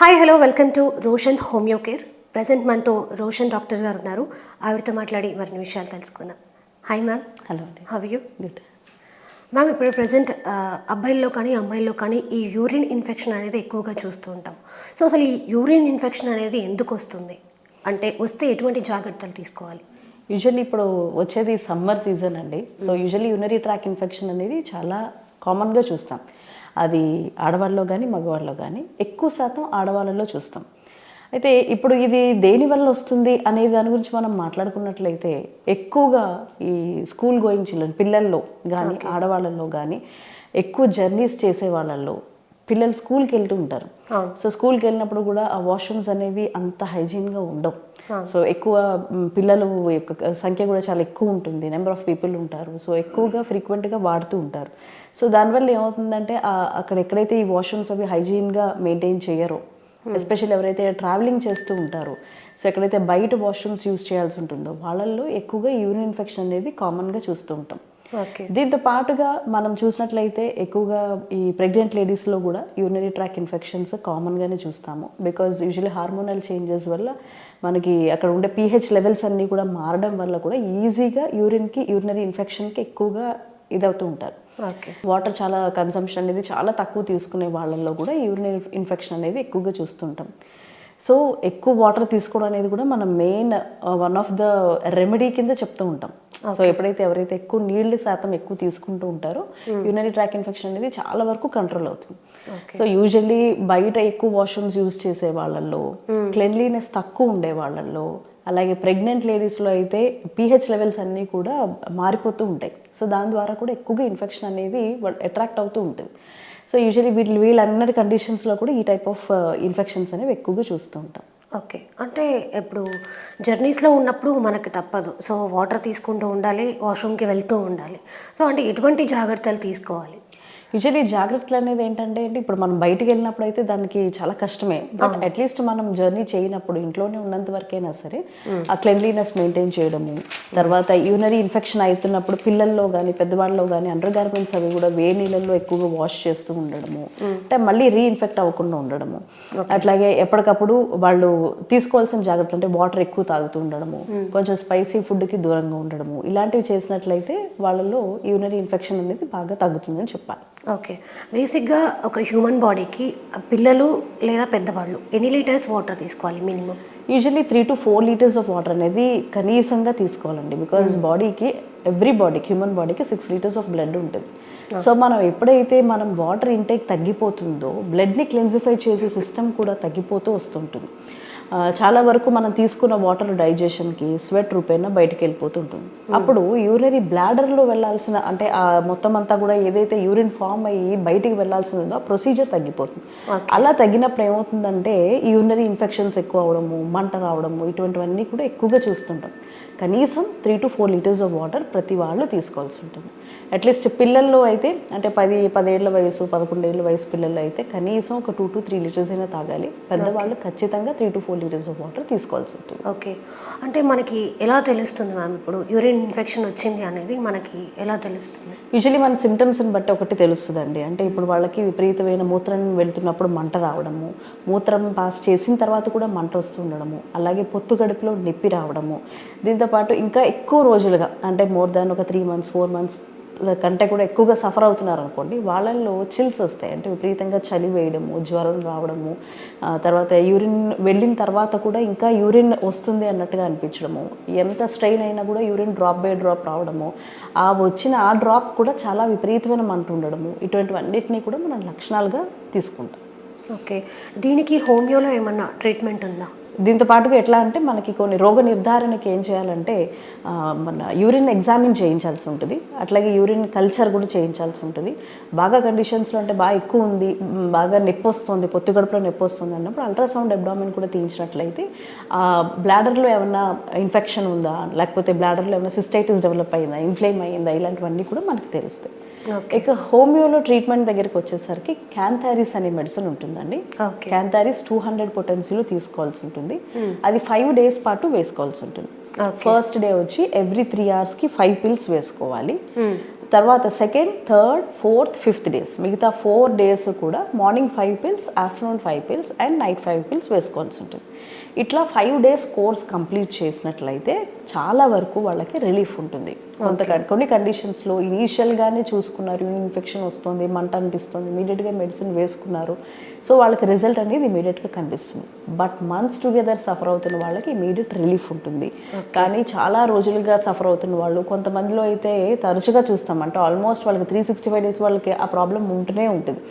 Hi hello welcome to Roshan's homeo care present మనతో Roshan doctor గారు ఉన్నారు. ఆవిడతో మాట్లాడి మరిన్ని విషయాలు తెలుసుకుందాం. హాయ్ మ్యామ్ హలో అండి. హవ్ యూ గుడ్ మ్యామ్ ఇప్పుడు ప్రజెంట్ అబ్బాయిల్లో కానీ అమ్మాయిల్లో కానీ ఈ యూరిన్ ఇన్ఫెక్షన్ అనేది ఎక్కువగా చూస్తూ ఉంటాం. సో అసలు ఈ యూరిన్ ఇన్ఫెక్షన్ అనేది ఎందుకు వస్తుంది? అంటే వస్తే ఎటువంటి జాగ్రత్తలు తీసుకోవాలి? యూజువల్లీ ఇప్పుడు వచ్చేది సమ్మర్ సీజన్ అండి. So usually urinary track infection అనేది చాలా కామన్గా చూస్తాం. అది ఆడవాళ్ళలో కానీ మగవాళ్ళలో కానీ ఎక్కువ శాతం ఆడవాళ్ళలో చూస్తాం. అయితే ఇప్పుడు ఇది దేని వల్ల వస్తుంది అనే దాని గురించి మనం మాట్లాడుకున్నట్లయితే ఎక్కువగా ఈ స్కూల్ గోయింగ్ చిల్డ్రన్ పిల్లల్లో కానీ ఆడవాళ్ళల్లో కానీ ఎక్కువ జర్నీస్ చేసే వాళ్ళల్లో పిల్లలు స్కూల్కి వెళ్తూ ఉంటారు. సో స్కూల్కి వెళ్ళినప్పుడు కూడా ఆ వాష్రూమ్స్ అనేవి అంత హైజీన్గా ఉండవు. సో ఎక్కువ పిల్లలు యొక్క సంఖ్య కూడా చాలా ఎక్కువ ఉంటుంది. నెంబర్ ఆఫ్ పీపుల్ ఉంటారు. సో ఎక్కువగా ఫ్రీక్వెంట్గా వాడుతూ ఉంటారు. సో దానివల్ల ఏమవుతుందంటే అక్కడ ఎక్కడైతే ఈ వాష్రూమ్స్ అవి హైజీన్గా మెయింటైన్ చేయరో ఎస్పెషల్ ఎవరైతే ట్రావెలింగ్ చేస్తూ ఉంటారో సో ఎక్కడైతే బయట వాష్రూమ్స్ యూస్ చేయాల్సి ఉంటుందో వాళ్ళల్లో ఎక్కువగా యూరిన్ ఇన్ఫెక్షన్ అనేది కామన్గా చూస్తూ ఉంటాం. దీంతో పాటుగా మనం చూసినట్లయితే ఎక్కువగా ఈ ప్రెగ్నెంట్ లేడీస్లో కూడా యూరినరీ ట్రాక్ ఇన్ఫెక్షన్స్ కామన్గానే చూస్తాము. బికాజ్ యూజువల్లీ హార్మోనల్ చేంజెస్ వల్ల మనకి అక్కడ ఉండే పీహెచ్ లెవెల్స్ అన్నీ కూడా మారడం వల్ల కూడా ఈజీగా యూరిన్కి యూరినరీ ఇన్ఫెక్షన్కి ఎక్కువగా ఇదవుతూ ఉంటారు. ఓకే. వాటర్ చాలా కన్సంప్షన్ అనేది చాలా తక్కువ తీసుకునే వాళ్ళల్లో కూడా యూరినరీ ఇన్ఫెక్షన్ అనేది ఎక్కువగా చూస్తుంటాం. సో ఎక్కువ వాటర్ తీసుకోవడం అనేది కూడా మనం main one of the remedy కింద చెప్తూ ఉంటాం. సో ఎప్పుడైతే ఎవరైతే ఎక్కువ నీళ్ళ శాతం ఎక్కువ తీసుకుంటూ ఉంటారో యూరినరీ ట్రాక్ ఇన్ఫెక్షన్ అనేది చాలా వరకు కంట్రోల్ అవుతుంది. సో యూజువల్లీ బయట ఎక్కువ వాష్రూమ్స్ యూజ్ చేసే వాళ్ళల్లో క్లెన్లీనెస్ తక్కువ ఉండే వాళ్ళల్లో అలాగే ప్రెగ్నెంట్ లేడీస్లో అయితే పీహెచ్ లెవెల్స్ అన్నీ కూడా మారిపోతూ ఉంటాయి. సో దాని ద్వారా కూడా ఎక్కువగా ఇన్ఫెక్షన్ అనేది అట్రాక్ట్ అవుతూ ఉంటుంది. సో యూజువలీ వీళ్ళు వీళ్ళందరి కండిషన్స్లో కూడా ఈ టైప్ ఆఫ్ ఇన్ఫెక్షన్స్ అనేవి ఎక్కువగా చూస్తూ ఉంటాం. ఓకే. అంటే ఇప్పుడు జర్నీస్లో ఉన్నప్పుడు మనకి తప్పదు. సో వాటర్ తీసుకుంటూ ఉండాలి వాష్రూమ్కి వెళ్తూ ఉండాలి. సో అంటే ఎటువంటి జాగ్రత్తలు తీసుకోవాలి? యూజువలీ జాగ్రత్తలు అనేది ఏంటంటే అంటే ఇప్పుడు మనం బయటికి వెళ్ళినప్పుడు అయితే దానికి చాలా కష్టమే. బట్ అట్లీస్ట్ మనం జర్నీ చేయనప్పుడు ఇంట్లోనే ఉన్నంత వరకైనా సరే ఆ క్లెన్లీనెస్ మెయింటైన్ చేయడము తర్వాత యూనరీ ఇన్ఫెక్షన్ అవుతున్నప్పుడు పిల్లల్లో కానీ పెద్దవాళ్ళలో కానీ అండర్ గార్మెంట్స్ అవి కూడా వేడి నీళ్ళల్లో ఎక్కువగా వాష్ చేస్తూ ఉండడము. అంటే మళ్ళీ రీఇన్ఫెక్ట్ అవ్వకుండా ఉండడము. అట్లాగే ఎప్పటికప్పుడు వాళ్ళు తీసుకోవాల్సిన జాగ్రత్తలు అంటే వాటర్ ఎక్కువ తాగుతూ ఉండడము కొంచెం స్పైసీ ఫుడ్కి దూరంగా ఉండడము. ఇలాంటివి చేసినట్లయితే వాళ్ళలో యూనరీ ఇన్ఫెక్షన్ అనేది బాగా తగ్గుతుందని చెప్పాలి. ఓకే. బేసిక్గా ఒక హ్యూమన్ బాడీకి పిల్లలు లేదా పెద్దవాళ్ళు ఎన్ని లీటర్స్ వాటర్ తీసుకోవాలి minimum? Usually three to four litres of water అనేది కనీసంగా తీసుకోవాలండి. బికాజ్ బాడీకి ఎవ్రీ బాడీకి హ్యూమన్ బాడీకి సిక్స్ లీటర్స్ ఆఫ్ బ్లడ్ ఉంటుంది. సో మనం ఎప్పుడైతే మనం వాటర్ ఇంటేక్ తగ్గిపోతుందో బ్లడ్ని క్లెన్సిఫై చేసే సిస్టమ్ కూడా తగ్గిపోతూ వస్తుంటుంది. చాలా వరకు మనం తీసుకున్న వాటర్ డైజెషన్కి స్వెట్ రూపేణ బయటకు వెళ్ళిపోతుంటుంది. అప్పుడు యూరినరీ బ్లాడర్లో వెళ్ళాల్సిన అంటే ఆ మొత్తం అంతా కూడా ఏదైతే యూరిన్ ఫామ్ అయ్యి బయటికి వెళ్ళాల్సి ఉందో ఆ ప్రొసీజర్ తగ్గిపోతుంది. అలా తగ్గినప్పుడు ఏమవుతుందంటే యూరినరీ ఇన్ఫెక్షన్స్ ఎక్కువ అవడము మంట రావడము ఇటువంటివన్నీ కూడా ఎక్కువగా చూస్తుంటాం. కనీసం three to four litres of water ప్రతి వాళ్ళు తీసుకోవాల్సి ఉంటుంది. అట్లీస్ట్ పిల్లల్లో అయితే అంటే పది పదేళ్ళ వయసు పదకొండేళ్ళ వయసు పిల్లల్లో అయితే కనీసం ఒక టూ టు త్రీ లీటర్స్ అయినా తాగాలి. పెద్దవాళ్ళు ఖచ్చితంగా three to four litres of water తీసుకోవాల్సి ఉంటుంది. ఓకే అంటే మనకి ఎలా తెలుస్తుంది మ్యామ్ ఇప్పుడు యూరిన్ ఇన్ఫెక్షన్ వచ్చింది అనేది మనకి ఎలా తెలుస్తుంది? యూజువలీ మన సిమ్టమ్స్ని బట్టి ఒకటి తెలుస్తుందండి. అంటే ఇప్పుడు వాళ్ళకి విపరీతమైన మూత్రం వెళ్తున్నప్పుడు మంట రావడము మూత్రం పాస్ చేసిన తర్వాత కూడా మంట వస్తూ ఉండడము అలాగే పొత్తు గడుపులో నొప్పి రావడము దీంతోపాటు ఇంకా ఎక్కువ రోజులుగా అంటే మోర్ దాన్ ఒక త్రీ మంత్స్ ఫోర్ మంత్స్ కంటే కూడా ఎక్కువగా సఫర్ అవుతున్నారు అనుకోండి వాళ్ళల్లో చిల్స్ వస్తాయి. అంటే విపరీతంగా చలి వేయడము జ్వరం రావడము ఆ, తర్వాత యూరిన్ వెళ్ళిన తర్వాత కూడా ఇంకా యూరిన్ వస్తుంది అన్నట్టుగా అనిపించడము. ఎంత స్ట్రెయిన్ అయినా కూడా యూరిన్ డ్రాప్ బై డ్రాప్ రావడము. ఆ వచ్చిన ఆ డ్రాప్ కూడా చాలా విపరీతమైన మంట ఉండడము. ఇటువంటివన్నిటినీ కూడా మనం లక్షణాలుగా తీసుకుంటాం. ఓకే. దీనికి హోమియోలో ఏమన్నా ట్రీట్మెంట్ ఉందా? దీంతో పాటుగా ఎట్లా అంటే మనకి కొన్ని రోగ నిర్ధారణకి ఏం చేయాలంటే మన యూరిన్ ఎగ్జామిన్ చేయించాల్సి ఉంటుంది. అట్లాగే యూరిన్ కల్చర్ కూడా చేయించాల్సి ఉంటుంది. బాగా కండిషన్స్లో అంటే బాగా ఎక్కువ ఉంది బాగా నొప్పి వస్తుంది పొత్తు గడుపులో నొప్పి వస్తుంది అన్నప్పుడు అల్ట్రాసౌండ్ అబ్డామిన్ కూడా తీయించినట్లయితే బ్లాడర్లో ఏమైనా ఇన్ఫెక్షన్ ఉందా? లేకపోతే బ్లాడర్లో ఏమైనా సిస్టైటిస్ డెవలప్ అయిందా ఇన్ఫ్లేమ్ అయిందా ఇలాంటివన్నీ కూడా మనకి తెలుస్తాయి. ఇక హోమియోలో ట్రీట్మెంట్ దగ్గరికి వచ్చేసరికి క్యాంథారిస్ అనే మెడిసిన్ ఉంటుందండి. క్యాంథారిస్ టూ హండ్రెడ్ పొటెన్సీలో తీసుకోవాల్సి ఉంటుంది. అది ఫైవ్ డేస్ పాటు వేసుకోవాల్సి ఉంటుంది. ఫస్ట్ డే వచ్చి ఎవ్రీ త్రీ అవర్స్కి ఫైవ్ పిల్స్ వేసుకోవాలి. తర్వాత second third fourth fifth days. మిగతా ఫోర్ డేస్ కూడా morning five pills afternoon five pills and night five pills వేసుకోవాల్సి ఉంటుంది. ఇట్లా ఫైవ్ డేస్ కోర్స్ కంప్లీట్ చేసినట్లయితే చాలా వరకు వాళ్ళకి రిలీఫ్ ఉంటుంది. కొంత కొన్ని కండిషన్స్లో ఇనీషియల్గానే చూసుకున్నారు ఇన్ఫెక్షన్ వస్తుంది మంట అనిపిస్తుంది ఇమీడియట్గా మెడిసిన్ వేసుకున్నారు. సో వాళ్ళకి రిజల్ట్ అనేది ఇమీడియట్గా కనిపిస్తుంది. బట్ మంత్స్ టుగెదర్ సఫర్ అవుతున్న వాళ్ళకి ఇమీడియట్ రిలీఫ్ ఉంటుంది. కానీ చాలా రోజులుగా సఫర్ అవుతున్న వాళ్ళు కొంతమందిలో అయితే తరచుగా చూస్తామంటే ఆల్మోస్ట్ వాళ్ళకి త్రీ సిక్స్టీ ఫైవ్ డేస్ వాళ్ళకి ఆ ప్రాబ్లం ఉంటూనే ఉంటుంది.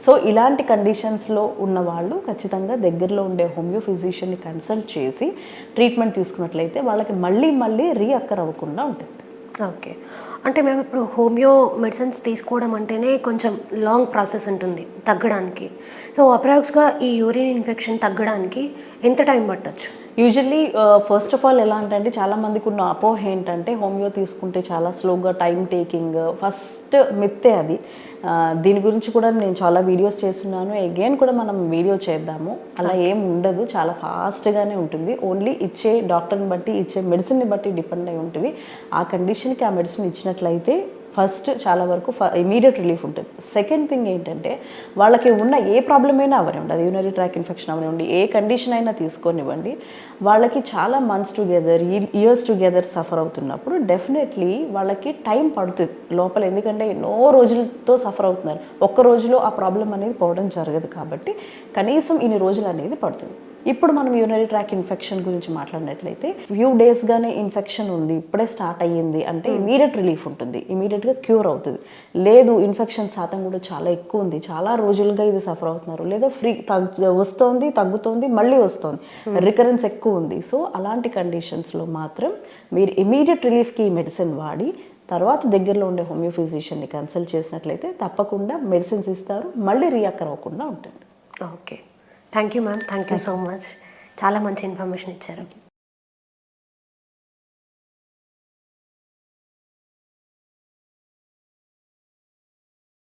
సో ఇలాంటి కండిషన్స్లో ఉన్న వాళ్ళు ఖచ్చితంగా దగ్గరలో ఉండే హోమియో ఫిజిషియన్ని కన్సల్ట్ చేసి ట్రీట్మెంట్ తీసుకున్నట్లయితే వాళ్ళకి మళ్ళీ మళ్ళీ రీఅక్కర్ అవ్వకుండా ఉంటుంది. ఓకే. అంటే మేము ఇప్పుడు హోమియో మెడిసిన్స్ తీసుకోవడం అంటేనే కొంచెం లాంగ్ ప్రాసెస్ ఉంటుంది తగ్గడానికి. సో అప్రాక్స్గా ఈ యూరిన్ ఇన్ఫెక్షన్ తగ్గడానికి ఎంత టైం పట్టచ్చు? యూజువల్లీ ఫస్ట్ ఆఫ్ ఆల్ ఎలా అంటే చాలా మందికి ఉన్న అపోహ ఏంటంటే హోమియో తీసుకుంటే చాలా స్లోగా టైం టేకింగ్ ఫస్ట్ మిత్తే అది. దీని గురించి కూడా నేను చాలా వీడియోస్ చేస్తున్నాను. అగైన్ కూడా మనం వీడియో చేద్దాము. అలా ఏం ఉండదు. చాలా ఫాస్ట్గానే ఉంటుంది. ఓన్లీ ఇచ్చే డాక్టర్ని బట్టి ఇచ్చే మెడిసిన్ని బట్టి డిపెండ్ అయి ఉంటుంది. ఆ కండిషన్కి ఆ మెడిసిన్ ఇచ్చినట్లయితే ఫస్ట్ చాలా వరకు ఇమీడియట్ రిలీఫ్ ఉంటుంది. సెకండ్ థింగ్ ఏంటంటే వాళ్ళకి ఉన్న ఏ ప్రాబ్లం అయినా అవనివ్వండి. అది యూనరీ ట్రాక్ ఇన్ఫెక్షన్ అవనివ్వండి ఏ కండిషన్ అయినా తీసుకొనివ్వండి. వాళ్ళకి చాలా months together years together suffer అవుతున్నప్పుడు డెఫినెట్లీ వాళ్ళకి టైం పడుతుంది లోపల. ఎందుకంటే ఎన్నో రోజులతో సఫర్ అవుతున్నారు. ఒక్క రోజులో ఆ ప్రాబ్లం అనేది పోవడం జరగదు కాబట్టి కనీసం ఇన్ని రోజులు అనేది పడుతుంది. ఇప్పుడు మనం యూనరీ ట్రాక్ ఇన్ఫెక్షన్ గురించి మాట్లాడినట్లయితే ఫ్యూ డేస్గానే ఇన్ఫెక్షన్ ఉంది ఇప్పుడే స్టార్ట్ అయ్యింది అంటే ఇమీడియట్ రిలీఫ్ ఉంటుంది. ఇమీడియట్గా క్యూర్ అవుతుంది. లేదు ఇన్ఫెక్షన్ శాతం కూడా చాలా ఎక్కువ ఉంది. చాలా రోజులుగా ఇది సఫర్ అవుతున్నారు. లేదా ఫ్రీ తగ్గు వస్తోంది తగ్గుతోంది మళ్ళీ వస్తుంది. రికరెన్స్ ఎక్కువ ఉంది. సో అలాంటి కండిషన్స్లో మాత్రం మీరు ఇమీడియట్ రిలీఫ్కి ఈ మెడిసిన్ వాడి తర్వాత దగ్గరలో ఉండే హోమియో ఫిజిషియన్ని కన్సల్ట్ చేసినట్లయితే తప్పకుండా మెడిసిన్స్ ఇస్తారు. మళ్ళీ రియాకర్ అవ్వకుండా ఉంటుంది. Okay thank you ma'am thank you so much చాలా మంచి ఇన్ఫర్మేషన్ ఇచ్చారు.